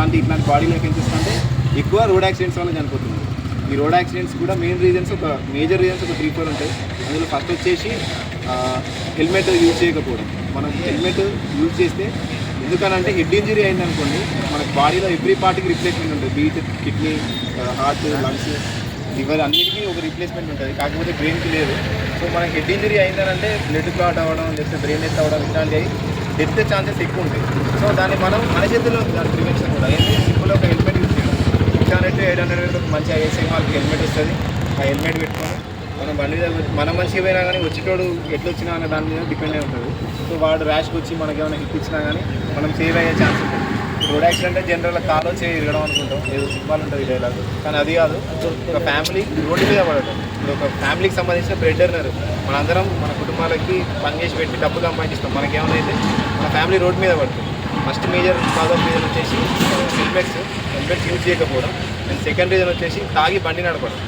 ఇట్లాంటి ఇట్లాంటి బాడీలోకి ఏం చేస్తుందంటే ఎక్కువ రోడ్ యాక్సిడెంట్స్ వల్ల చనిపోతుంది. ఈ రోడ్ యాక్సిడెంట్స్ కూడా మెయిన్ రీజన్స్ ఒక మేజర్ రీజన్స్ ఒక త్రీ ఫోర్ ఉంటాయి. అందులో ఫస్ట్ వచ్చేసి హెల్మెట్ యూజ్ చేయకపోవడం. మనం హెల్మెట్ యూజ్ చేస్తే ఎందుకనంటే హెడ్ ఇంజరీ అయింది అనుకోండి మనకి బాడీలో ఎవ్రీ పార్ట్కి రిప్లేస్మెంట్ ఉంటుంది. బీట్ కిడ్నీ హార్ట్ లంగ్స్ లివర్ అన్నిటికీ ఒక రిప్లేస్మెంట్ ఉంటుంది. కాకపోతే బ్రెయిన్కి లేదు. సో మనకి హెడ్ ఇంజరీ అయిందనంటే బ్లడ్ క్లాట్ అవ్వడం లేకపోతే బ్రెయిన్ డెత్ అవ్వడం ఇట్లాంటివి డెత్ ఛాన్సెస్ ఎక్కువ ఉంటాయి. సో దాన్ని మనం మన చేతిలో దాని ప్రివెన్షన్ కూడా. ఏంటి? సింపుల్ ఒక హెల్మెట్ యూజ్ చేయడం. సిక్స్ హండ్రెడ్ ఎయిట్ హండ్రెడ్ మంచి ఐఎస్ఐ వాళ్ళకి హెల్మెట్ వస్తుంది. ఆ హెల్మెట్ పెట్టుకొని మనం బండి మీద కూర్చో- మనం మంచిగా పోయినా కానీ వచ్చేటోడు ఎట్లా వచ్చినా అనే దాని మీద డిపెండ్ అయి ఉంటుంది సో వాడు ర్యాష్కి వచ్చి మనకి ఏమైనా హిట్ ఇచ్చినా కానీ మనం సేవ్ అయ్యే ఛాన్స్ ఉంటుంది. రోడ్ యాక్సిడెంట్ అంటే జనరల్గా కాలో చేయి ఇరగడం అనుకుంటాం. ఏదో సినిమాలు ఉంటుంది డైలాగ్ కానీ అది కాదు. ఒక ఫ్యామిలీ రోడ్డు మీద పడటం. ఇప్పుడు ఒక ఫ్యామిలీకి సంబంధించిన బ్రెడ్ ఎర్నర్ మనందరం మన కుటుంబాలకి పని చేసి పెట్టి డబ్బు సంపాదిస్తాం. మనకేమైనా అయితే మన ఫ్యామిలీ రోడ్ మీద పడుతుంది. First major cause of reason వచ్చేసి హెల్మెట్స్ హెల్మెట్స్ యూజ్ చేయకపోవడం. అండ్ సెకండ్ రీజన్ వచ్చేసి తాగి బండి నడపడం.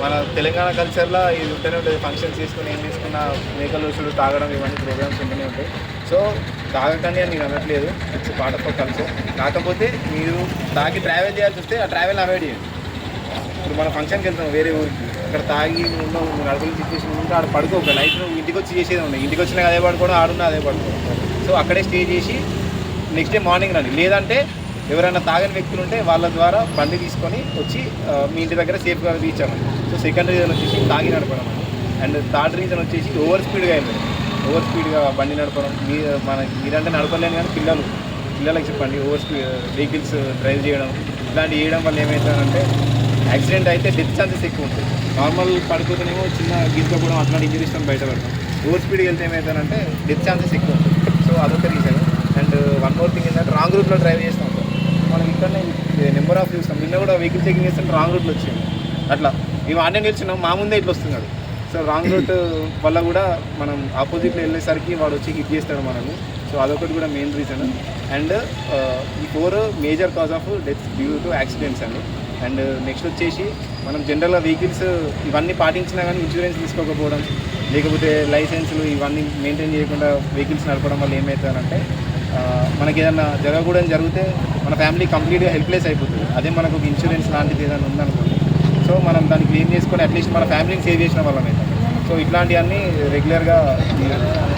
మన తెలంగాణ కల్చర్లో ఇది ఉంటూనే ఉంటుంది. ఫంక్షన్స్ తీసుకుని ఏం తీసుకున్న మేకలు రుచులు తాగడం ఇవన్నీ ప్రోగ్రామ్స్ ఉంటూనే ఉంటాయి. సో తాగకండి అని నేను అనట్లేదు. ఇట్స్ పార్ట్ ఆఫ్ కల్చర్ కాకపోతే మీరు తాగి ట్రావెల్ చేయాల్సి వస్తే ఆ ట్రావెల్ అవాయిడ్ చేయండి. ఇప్పుడు మనం ఫంక్షన్కి వెళ్తాం వేరే ఊరికి. అక్కడ తాగి ఉండవు నువ్వు నడపలు సిచ్యువేషన్ ఉంటే ఆడ పడుకోక. నైట్ నువ్వు ఇంటికి వచ్చి చేసేది ఉన్నాయి ఇంటికి వచ్చినా అదే పడుకోవడం ఆడున్నా అదే పడుకోవడం సో అక్కడే స్టే చేసి నెక్స్ట్ డే మార్నింగ్ రండి. లేదంటే ఎవరైనా తాగని వ్యక్తులు ఉంటే వాళ్ళ ద్వారా బండి తీసుకొని వచ్చి మీ ఇంటి దగ్గర సేఫ్గా రీచ్ సో సెకండ్ రీజన్ వచ్చేసి తాగి నడపడం అండ్. థర్డ్ రీజన్ వచ్చేసి ఓవర్ స్పీడ్గా అయింది ఓవర్ స్పీడ్గా బండి నడపడం. మీ మన మీరంటే నడపలేను కానీ పిల్లలు పిల్లలకి చెప్పండి ఓవర్ స్పీడ్ వెహికల్స్ డ్రైవ్ చేయడం ఇలాంటివి చేయడం వల్ల ఏమవుతుందంటే యాక్సిడెంట్ అయితే డెత్ ఛాన్సెస్ ఎక్కువ ఉంటుంది నార్మల్ పడిపోతేనేమో చిన్న గీసుకోవడం అట్లాంటి ఇంజరీస్ బయటపడతాం. ఓవర్ స్పీడ్కి వెళ్తే ఏమవుతానంటే డెత్ ఛాన్సెస్ ఎక్కువ ఉంటుంది సో అదొక reason and one more thing ఏంటంటే రాంగ్ రూట్లో డ్రైవ్ చేస్తాం మనం ఇక్కడనే నెంబర్ ఆఫ్ చూస్తాం నిన్న కూడా వెహికల్ చెకింగ్ చేస్తే రాంగ్ రూట్లో వచ్చింది. అట్లా. మేము ఆడే నిల్చున్నాం మా ముందే ఇట్లా వస్తున్నాడు. సో రాంగ్ రూట్ వల్ల కూడా మనం ఆపోజిట్లో వెళ్ళేసరికి వాడు వచ్చి హిట్ చేస్తాడు మనల్ని. సో అదొకటి కూడా మెయిన్ రీజన్ అండ్ ఈ four major cause of death due to accidents అండి. అండ్ నెక్స్ట్ uh, వచ్చేసి మనం జనరల్గా వెహికల్స్ ఇవన్నీ పాటించినా కానీ ఇన్సూరెన్స్ తీసుకోకపోవడం లేకపోతే లైసెన్సులు ఇవన్నీ మెయింటైన్ చేయకుండా వెహికల్స్ నడపడం వల్ల ఏమవుతారంటే uh, మనకి ఏదైనా జరగకూడదని జరిగితే మన ఫ్యామిలీ కంప్లీట్గా హెల్ప్లెస్ అయిపోతుంది. అదే మనకు ఒక ఇన్సూరెన్స్ లాంటిది ఏదైనా ఉందనుకోండి. సో మనం దాన్ని క్లెయిమ్ చేసుకొని అట్లీస్ట్ మన ఫ్యామిలీని సేవ్ చేసిన వాళ్ళం సో ఇట్లాంటివన్నీ రెగ్యులర్గా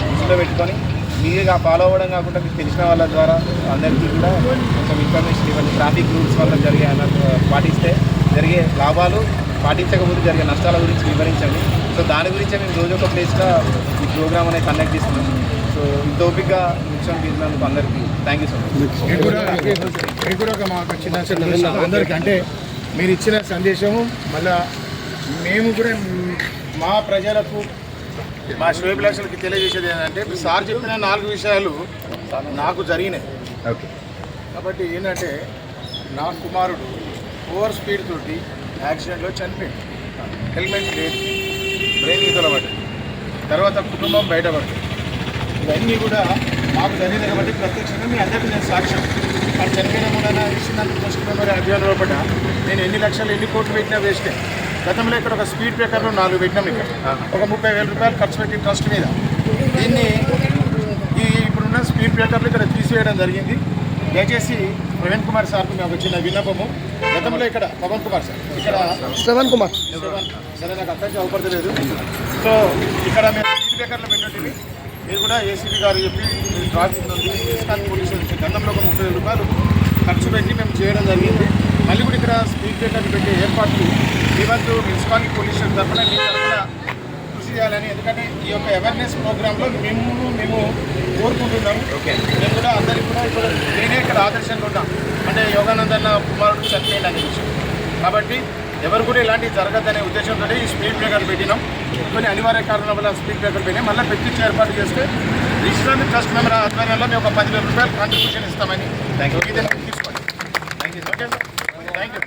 దృష్టిలో పెట్టుకొని మీరుగా ఫాలో అవ్వడం కాకుండా మీకు తెలిసిన వాళ్ళ ద్వారా అందరికీ కూడా కొంచెం ఇన్ఫర్మేషన్ ఇవ్వండి. ట్రాఫిక్ రూల్స్ వల్ల జరిగే uh, పాటిస్తే జరిగే లాభాలు పాటించకపోతే జరిగే నష్టాల గురించి వివరించండి. సో దాని గురించే మేము రోజు ఒక ప్లేస్గా ఈ ప్రోగ్రామ్ అనేది కండక్ట్ చేస్తున్నాం. సో ఇంత ఓపికగా నిమిషం తీసినందుకు అందరికీ థ్యాంక్ యూ సో మచ్ కూడా మీకు ఒక మాకు చిన్న అందరికీ. అంటే మీరు ఇచ్చిన సందేశము మళ్ళీ మేము కూడా మా ప్రజలకు మా శ్రేభిలాషులకి తెలియజేసేది ఏంటంటే ఇప్పుడు సార్ చెప్పిన నాలుగు విషయాలు నాకు జరిగినాయి. ఓకే. కాబట్టి ఏంటంటే నా కుమారుడు ఓవర్ స్పీడ్ తోటి యాక్సిడెంట్లో చనిపోయింది. హెల్మెట్ లేదు. బ్రెయిన్ ఈతల పడ్డది. తర్వాత కుటుంబం బయటపడ్డది. ఇవన్నీ కూడా మాకు జరిగింది కాబట్టి ప్రత్యక్షంగా మీ అందరికీ నేను సాక్ష్యం. వాడు చనిపోయిన కూడా ఇచ్చినందుకు పోస్ట్ మెమరీ అభియాన్ లోపల నేను ఎన్ని లక్షలు ఎన్ని కోట్లు పెట్టినా వేస్టే. గతంలో ఇక్కడ ఒక స్పీడ్ బ్రేకర్లో నాలుగు పెట్టినాం ఇక్కడ ఒక ముప్పై వేల రూపాయలు ఖర్చు పెట్టి ట్రస్ట్ మీద దీన్ని ఈ ఇప్పుడున్న స్పీడ్ బ్రేకర్లు ఇక్కడ తీసివేయడం జరిగింది దయచేసి ప్రవీణ్ కుమార్ సార్కు మేము వచ్చిన విన్నపము గతంలో ఇక్కడ పవన్ కుమార్ సార్ ఇక్కడ శ్రవణ్ కుమార్. సరే నాకు అర్థం అవపడతలేదు సో ఇక్కడ మేము స్పీడ్ బ్రేకర్లు పెట్టండి మీరు కూడా ఏసీబీ గారు చెప్పి మీరు ట్రాఫిక్ నుండి ఇస్కాన్ పోలీసు నుంచి గతంలో ఒక ముప్పై వేల రూపాయలు ఖర్చు పెట్టి మేము చేయడం జరిగింది. మళ్ళీ కూడా ఇక్కడ స్పీడ్ బ్రేకర్లు పెట్టే ఏర్పాట్లు ఈ వంతు ఇస్కాన్ పోలీస్ స్టేషన్ తరఫున మీ తరఫున కృషి చేయాలని. ఎందుకంటే ఈ యొక్క అవేర్నెస్ ప్రోగ్రాంలో మేము మేము కోరుకుంటున్నాము. ఓకే. నేను కూడా అందరికీ కూడా ఇప్పుడు నేనే ఇక్కడ ఆదర్శంగా ఉంటాం అంటే యోగానందన్న కుమారుడు చనిపోయింది అనే విషయం. కాబట్టి ఎవరు కూడా ఇలాంటివి జరగద్దనే ఉద్దేశంతో ఈ స్పీడ్ బ్రేకర్ పెట్టినాం. కొన్ని అనివార్య కారణాల వల్ల స్పీడ్ బ్రేకర్ పెట్టినాం. మళ్ళీ పెట్టించి ఏర్పాటు చేస్తే రిజిస్టర్ ట్రస్ట్ మెంబర్ ఆధ్వర్యంలో మేము ఒక పదివేల రూపాయలు కాంట్రిబ్యూషన్ ఇస్తామని. ఇది తీసుకోండి. Thank you thank you